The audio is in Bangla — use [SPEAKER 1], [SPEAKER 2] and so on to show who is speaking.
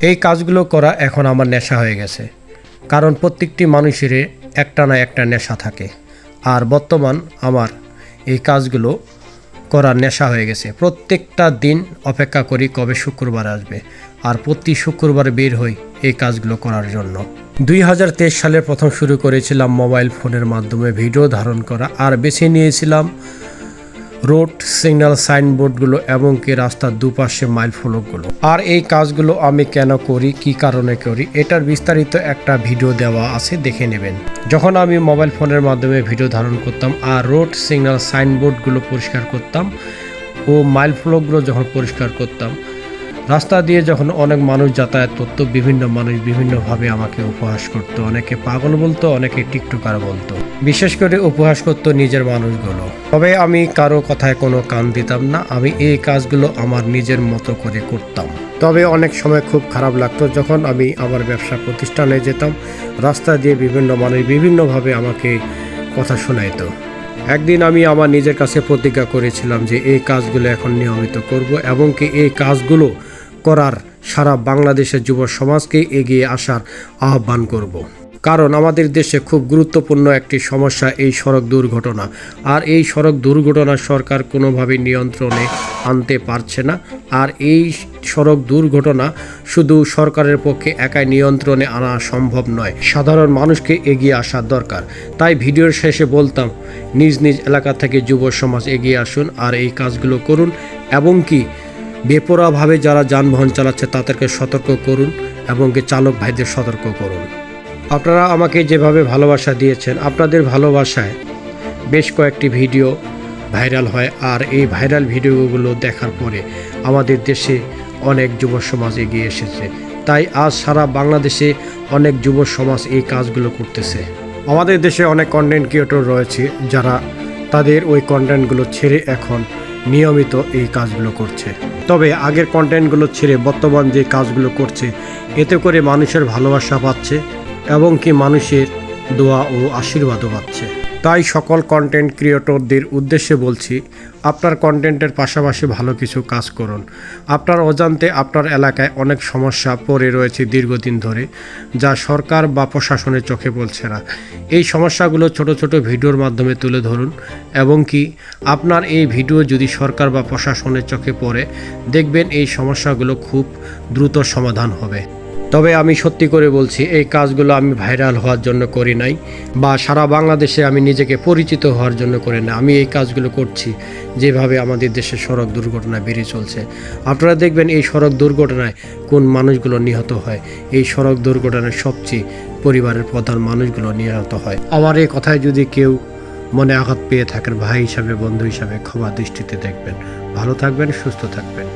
[SPEAKER 1] এই কাজগুলো করা এখন আমার নেশা হয়ে গেছে। কারণ প্রত্যেকটি মানুষের একটা না একটা নেশা থাকে। আর বর্তমান আমার এই কাজগুলো করার নেশা হয়ে গেছে। প্রত্যেকটা দিন অপেক্ষা করি কবে শুক্রবার আসবে। আর প্রতি শুক্রবার বের হই এই কাজগুলো করার জন্য। দুই হাজার তেইশ সালে প্রথম শুরু করেছিলাম মোবাইল ফোনের মাধ্যমে ভিডিও ধারণ করা। আর বেছে নিয়েছিলাম রোড সিগন্যাল সাইনবোর্ডগুলো এমনকি রাস্তার দুপাশে মাইল ফলকগুলো। আর এই কাজগুলো আমি কেন করি, কি কারণে করি, এটার বিস্তারিত একটা ভিডিও দেওয়া আছে, দেখে নেবেন। যখন আমি মোবাইল ফোনের মাধ্যমে ভিডিও ধারণ করতাম আর রোড সিগন্যাল সাইনবোর্ডগুলো পরিষ্কার করতাম ও মাইল ফলকগুলো যখন পরিষ্কার করতাম রাস্তা দিয়ে যখন অনেক মানুষ যাতায়াত করতো, বিভিন্ন মানুষ বিভিন্নভাবে আমাকে উপহাস করতো। অনেকে পাগল বলতো, অনেকে টিকটকার বলতো। বিশেষ করে উপহাস করতো নিজের মানুষগুলো। তবে আমি কারও কথায় কোনো কান দিতাম না। আমি এই কাজগুলো আমার নিজের মতো করে করতাম। তবে অনেক সময় খুব খারাপ লাগতো যখন আমি আমার ব্যবসা প্রতিষ্ঠানে যেতাম। রাস্তা দিয়ে বিভিন্ন মানুষ বিভিন্নভাবে আমাকে কথা শোনাইতো। একদিন আমি আমার নিজের কাছে প্রতিজ্ঞা করেছিলাম যে, এই কাজগুলো এখন নিয়মিত করব এবং কি এই কাজগুলো করার সারা বাংলাদেশের যুব সমাজকে এগিয়ে আসার আহ্বান করব। কারণ আমাদের দেশে খুব গুরুত্বপূর্ণ একটি সমস্যা এই সড়ক দুর্ঘটনা। আর এই সড়ক দুর্ঘটনা সরকার কোনোভাবে নিয়ন্ত্রণে আনতে পারছে না। আর এই সড়ক দুর্ঘটনা শুধু সরকারের পক্ষে একাই নিয়ন্ত্রণে আনা সম্ভব নয়, সাধারণ মানুষকে এগিয়ে আসা দরকার। তাই ভিডিওর শেষে বলতাম, নিজ নিজ এলাকা থেকে যুব সমাজ এগিয়ে আসুন আর এই কাজগুলো করুন। এবং কি বেপরোয়াভাবে যারা যানবাহন চালাচ্ছে তাদেরকে সতর্ক করুন এবং চালক ভাইদের সতর্ক করুন। আপনারা আমাকে যেভাবে ভালোবাসা দিয়েছেন, আপনাদের ভালোবাসায় বেশ কয়েকটি ভিডিও ভাইরাল হয় আর এই ভাইরাল ভিডিওগুলো দেখার পরে আমাদের দেশে অনেক যুব সমাজ এগিয়ে এসেছে। তাই আজ সারা বাংলাদেশে অনেক যুব সমাজ এই কাজগুলো করতেছে। আমাদের দেশে অনেক কন্টেন্ট ক্রিয়েটর রয়েছে যারা তাদের ওই কন্টেন্টগুলো ছেড়ে এখন নিয়মিত এই কাজগুলো করছে। তবে আগের কন্টেন্টগুলো ছেড়ে বর্তমান যে কাজগুলো করছে, এতে করে মানুষের ভালোবাসা পাচ্ছে এবং কি মানুষের দোয়া ও আশীর্বাদও পাচ্ছে। তাই সকল কন্টেন্ট ক্রিয়েটরদের উদ্দেশ্যে বলছি, আপনার কন্টেন্টের পাশাপাশি ভালো কিছু কাজ করুন। আপনার অজান্তে আপনার এলাকায় অনেক সমস্যা পড়ে রয়েছে দীর্ঘদিন ধরে, যা সরকার বা প্রশাসনের চোখে পড়ছে না। এই সমস্যাগুলো ছোট ছোট ভিডিওর মাধ্যমে তুলে ধরুন এবং কি আপনার এই ভিডিও যদি সরকার বা প্রশাসনের চোখে পড়ে, দেখবেন এই সমস্যাগুলো খুব দ্রুত সমাধান হবে। তবে আমি সত্যি করে বলছি, এই কাজগুলো আমি ভাইরাল হওয়ার জন্য করি নাই বা সারা বাংলাদেশে আমি নিজেকে পরিচিত হওয়ার জন্য করি না আমি এই কাজগুলো করছি যেভাবে আমাদের দেশে সড়ক দুর্ঘটনা বেড়ে চলছে। আপনারা দেখবেন এই সড়ক দুর্ঘটনায় কোন মানুষগুলো নিহত হয়, এই সড়ক দুর্ঘটনায় সবচেয়ে পরিবারের প্রধান মানুষগুলো নিহত হয়। আমার এই কথায় যদি কেউ মনে আঘাত পেয়ে থাকেন, ভাই হিসাবে, বন্ধু হিসাবে ক্ষমা দৃষ্টিতে দেখবেন। ভালো থাকবেন, সুস্থ থাকবেন।